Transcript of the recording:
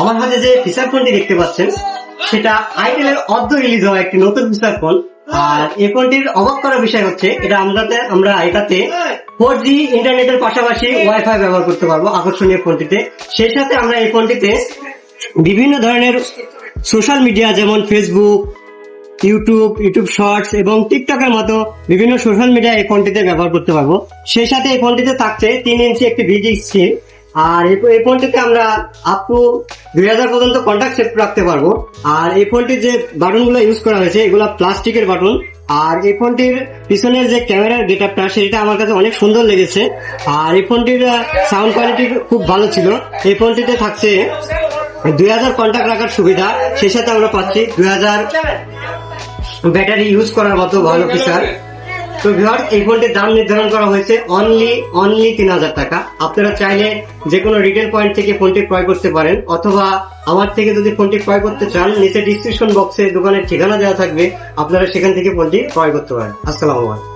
আমার হাতে যে ফিচার ফোনটি দেখতে পাচ্ছেন, সেটা আইটেল এর অর্ধ রিলিজ হওয়া একটি নতুন ফিচার ফোন আর এই ফোনটির অবাক করার বিষয় হচ্ছে, এটা আমরা আমরা এটাতে ফোর জি ইন্টারনেটের পাশাপাশি ওয়াইফাই ব্যবহার করতে পারব আকর্ষণীয় ফোনটিতে সেই সাথে আমরা এই ফোনটিতে বিভিন্ন ধরনের সোশ্যাল মিডিয়া যেমন ফেসবুক ইউটিউব ইউটিউব শর্টস এবং টিকটকের মতো বিভিন্ন সোশ্যাল মিডিয়া এই ফোনটিতে ব্যবহার করতে পারব। সেই সাথে এই ফোনটিতে থাকছে তিন ইঞ্চি একটি ভিজি স্ক্রিন আর এই ফোনটিতে আমরা আপ টু দুই হাজার পর্যন্ত কন্ট্যাক্ট সেট রাখতে পারব। আর এই ফোনটির যে বাটনগুলো ইউজ করা হয়েছে, এগুলো প্লাস্টিকের বাটন আর এই ফোনটির পিছনের যে ক্যামেরার গেটআপটা সেটা আমার কাছে অনেক সুন্দর লেগেছে। আর এই ফোনটির সাউন্ড কোয়ালিটি খুব ভালো ছিল। এই ফোনটিতে থাকছে দুই হাজার কন্ট্যাক্ট রাখার সুবিধা। সেই সাথে আমরা পাচ্ছি দুই হাজার ব্যাটারি ইউজ করার মতো ভালো ফিচার তো ভিওর এই ফোনটির দাম নির্ধারণ করা হয়েছে অনলি অনলি তিন হাজার টাকা। আপনারা চাইলে যে কোনো রিটেল পয়েন্ট থেকে ফোনটি ক্রয় করতে পারেন, অথবা আমার থেকে যদি ফোনটি ক্রয় করতে চান, নিচে ডিসক্রিপশন বক্সে দোকানের ঠিকানা দেওয়া থাকবে, আপনারা সেখান থেকে ফোনটি ক্রয় করতে পারেন। আসসালামু আলাইকুম।